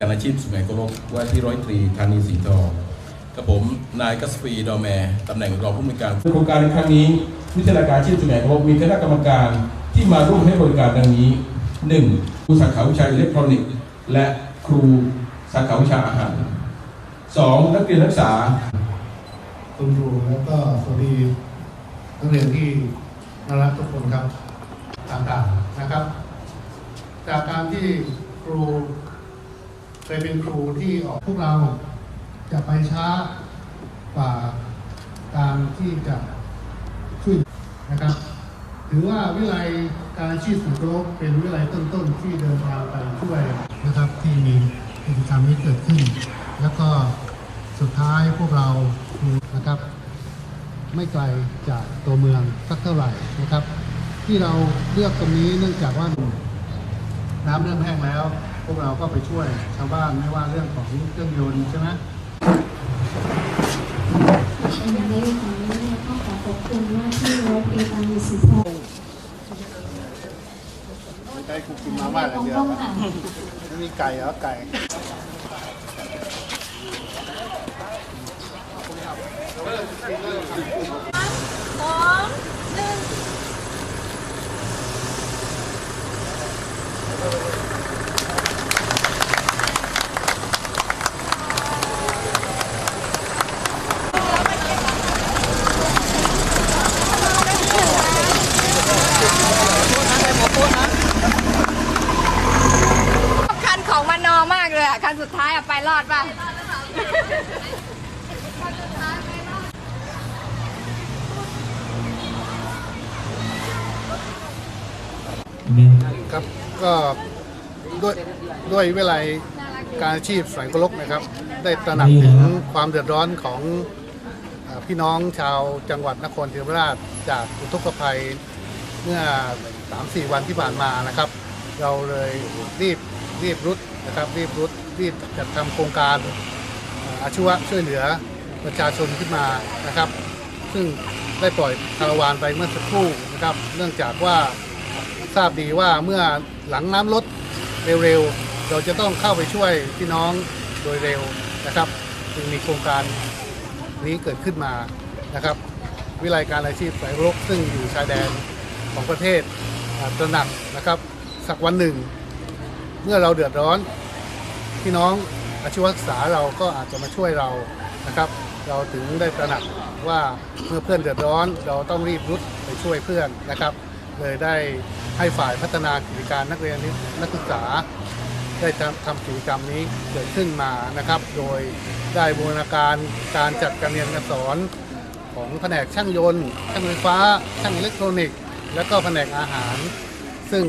การอาชีพสมัยกรกว่าที่ร้อยตรีธานีสีทองกับผมนายกัสฟีดอแมร์ตำแหน่งรองผู้อำนวยการโครงการในครั้งนี้ วิทยาลัยการอาชีพสมัยกรกมีคณะกรรมการที่มาร่วมให้บริการดังนี้ 1. ครูสาขาวิชาอิเล็กทรอนิกส์และครูสาขาวิชาอาหาร 2. นักเรียนนักศึกษาคุณครูแล้วก็สวัสดีนักเรียนที่น่ารักทุกคนครับต่างๆนะครับ จากการที่ครู เคยเป็นครูที่ออกพวกเราจะไปช้ากว่าการที่จะช่วยนะครับ ถือว่าวิไลการอาชีพสุนทรกเป็นวิไลต้นๆที่เดินทางไปช่วยนะครับที่มีกิจกรรมนี้เกิดขึ้น แล้วก็สุดท้ายพวกเราครูนะครับ ไม่ไกลจากตัวเมืองสักเท่าไหร่นะครับ ที่เราเลือกตรงนี้เนื่องจากว่าน้ำเริ่มแห้งแล้ว พวกเราก็ไปช่วยชาวบ้านไม่ว่าเรื่องของเครื่องยนต์ใช่ไหมในในของนี้เนี่ยต้องขอขอบคุณว่าที่ร้อยตรีตานีสีทองไก่กูกินมาม่าอย่างเดียวต้องค่ะไม่มีไก่เหรอไก่ สองหนึ่ง คันของมันนอมากเลยอะ คันสุดท้ายอะไปรอดป่ะครับก็ด้วยด้วยเวลาการอาชีพสายกลกนะครับ ได้ตระหนักถึงความเดือดร้อนของอพี่น้องชาวจังหวัดนครศรีธรรมราชจากอุทกภัยเมื่อ 3-4 วันที่ผ่านมานะครับ เราเลยรีบ รีบรุดนะครับรีบรุดรีบจัดทำโครงการอาชีวะช่วยเหลือประชาชนขึ้นมานะครับ ซึ่งได้ปล่อยคาราวานไปเมื่อสักครู่นะครับ เนื่องจากว่าทราบดีว่าเมื่อหลังน้ำลดเร็วๆ เราจะต้องเข้าไปช่วยพี่น้องโดยเร็วนะครับจึงมีโครงการนี้เกิดขึ้นมานะครับ วิไลการอาชีพสายรกซึ่งอยู่ชายแดนของประเทศอ่าตระหนักนะครับ สักวันหนึ่ง เมื่อเราเดือดร้อนพี่น้องอาชีวศึกษาเราก็อาจจะมาช่วยเรานะครับ เราถึงได้ตระหนักว่าเมื่อเพื่อนเดือดร้อน เราต้องรีบรุดไปช่วยเพื่อนนะครับ เลยได้ให้ฝ่ายพัฒนากิจการนักเรียนนักศึกษา ได้ทำกิจกรรมนี้เกิดขึ้นมานะครับ โดยได้บูรณาการการจัดการเรียนการสอนของแผนกช่างยนต์ ช่างไฟฟ้า ช่างอิเล็กทรอนิกส์ และก็แผนกอาหาร ซึ่ง